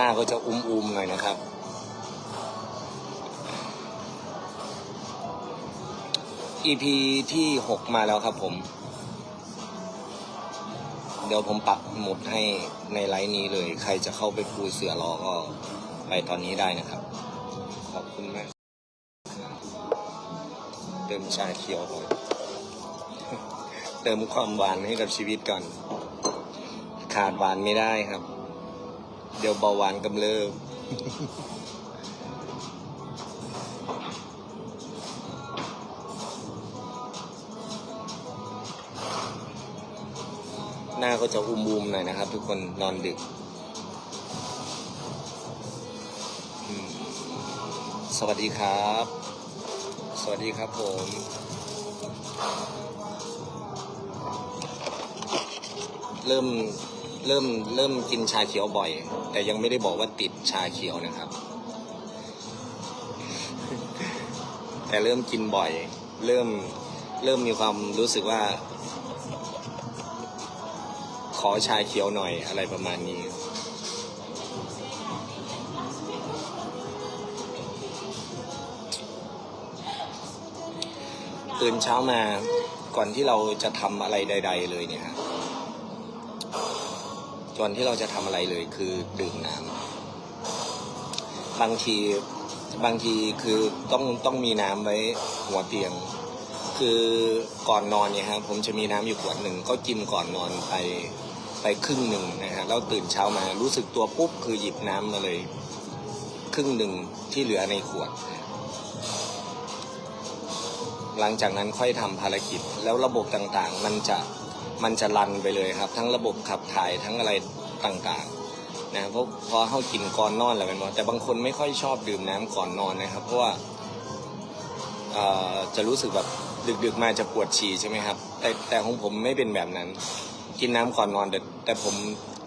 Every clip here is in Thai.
หน้าก็จะอุ้มๆหน่อยนะครับ EP ที่หกมาแล้วครับผม เดี๋ยวผมปักหมุดให้ในไลน์นี้เลย ใครจะเข้าไปปูเสือรอก็ไปตอนนี้ได้นะครับ ขอบคุณมากเติมชาเขียวก่อนเติมความหวานให้กับชีวิตก่อน ขาดหวานไม่ได้ครับ เดี๋ยวเบาหวานกำเริบหน้าก็จะอุ้มๆหน่อยนะครับ ทุกคนนอนดึก สวัสดีครับ สวัสดีครับผมเริ่ม เริ่มเริ่มกินชาเขียวบ่อย แต่ยังไม่ได้บอกว่าติดชาเขียวนะครับ แต่เริ่มกินบ่อย เริ่มเริ่มมีความรู้สึกว่า ขอชาเขียวหน่อยอะไรประมาณนี้ตื่นเช้ามาก่อนที่เราจะทำอะไรใด ๆ เลยเนี่ยฮะ ก่อนที่เราจะทำอะไรเลยคือดื่มน้ำบางทีบางทีคือต้องต้องมีน้ำไว้หัวเตียง คือก่อนนอนเนี่ยครับผมจะมีน้ำอยู่ขวดหนึ่งก็กินก่อนนอนไปไปครึ่งหนึ่งนะฮะแล้วตื่นเช้ามารู้สึกตัวปุ๊บคือหยิบน้ำมาเลย ครึ่งหนึ่งที่เหลือในขวด หลังจากนั้นค่อยทำภารกิจแล้วระบบต่างๆ มันจะ มันจะรันไปเลยครับ ทั้งระบบขับถ่ายทั้งอะไรต่างๆนะเพราะพอเข้ากินก่อนนอนอะไรเป็นหมดแต่บางคนไม่ค่อยชอบดื่มน้ำก่อนนอนนะครับ เพราะว่าจะรู้สึกแบบดึกๆมาจะปวดฉี่ใช่ไหมครับ แต่แต่ของผมไม่เป็นแบบนั้น กินน้ำก่อนนอนแต่แต่ผม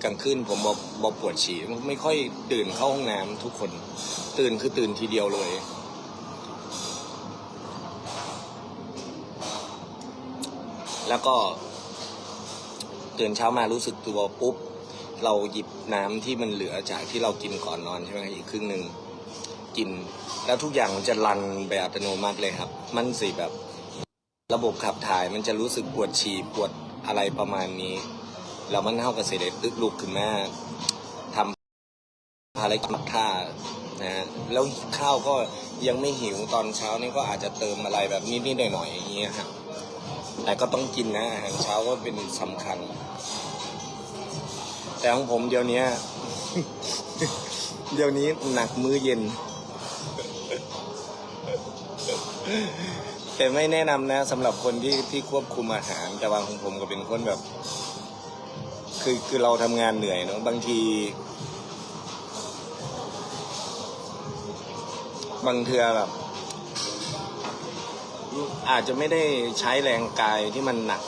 กลางคืนผมบอบอปวดฉี่ไม่ค่อยตื่นเข้าห้องน้ำทุกคน ตื่นคือตื่นทีเดียวเลย แล้วก็ ตื่นเช้ามารู้สึกตัวปุ๊บ เราหยิบน้ำที่มันเหลือจากที่เรากินก่อนนอนใช่ไหมอีกครึ่งหนึ่งกิน แล้วทุกอย่างมันจะรันไปอัตโนมัติเลยครับ มันสิแบบ ระบบขับถ่ายมันจะรู้สึกปวดฉี่ปวดอะไรประมาณนี้แล้วมันเท่ากับเสด็จตึกลุกขึ้นมาทำภารกิจท่านะฮะแล้วข้าวก็ยังไม่หิวตอนเช้านี่ก็อาจจะเติมอะไรแบบนิดๆหน่อยๆอย่างเงี้ยครับ แต่ก็ต้องกินนะอาหารเช้าก็เป็นสำคัญ แต่ของผมเดี๋ยวนี้ เดี๋ยวนี้หนักมื้อเย็น แต่ไม่แนะนำนะสำหรับคนที่ที่ควบคุมอาหาร แต่ว่าของผมก็เป็นคนแบบ คือคือเราทำงานเหนื่อยเนาะบางทีบางเทือแบบ อาจจะไม่ได้ใช้แรงกายที่มันหนัก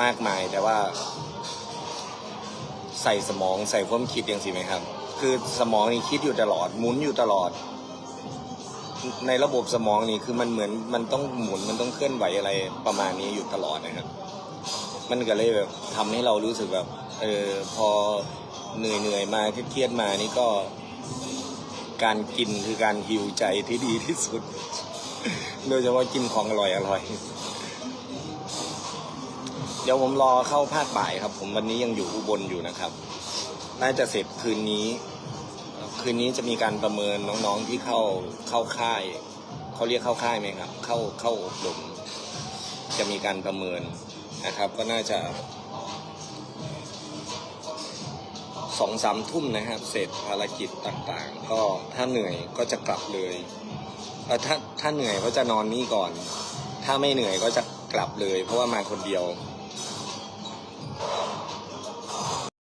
มากมาย แต่ว่า ใส่สมองใส่ความคิดอย่างสิไหมครับ คือสมองนี่คิดอยู่ตลอดหมุนอยู่ตลอด ในระบบสมองนี่คือมันเหมือนมันต้องหมุนมันต้องเคลื่อนไหวอะไรประมาณนี้อยู่ตลอดนะครับ มันก็เลยแบบทำให้เรารู้สึกแบบเออพอเหนื่อยเหนื่อยมาเครียดมานี่ก็ การกินคือการฮิวใจที่ดีที่สุด โดยเฉพาะกินของอร่อยอร่อย เดี๋ยวผมรอเข้าภาคบ่ายครับ ผมวันนี้ยังอยู่อุบลอยู่นะครับ น่าจะเสร็จคืนนี้ คืนนี้จะมีการประเมินน้องๆที่เข้าเข้าค่ายเขาเรียกเข้าค่ายไหมครับ เข้าเข้าอบรมจะมีการประเมินนะครับ ก็น่าจะสองสามทุ่มนะครับ เสร็จภารกิจต่างๆ ก็ถ้าเหนื่อยก็จะกลับเลย เอ่อถ้าถ้าเหนื่อยก็จะนอนนี่ก่อน ถ้าไม่เหนื่อยก็จะกลับเลย เพราะว่ามาคนเดียว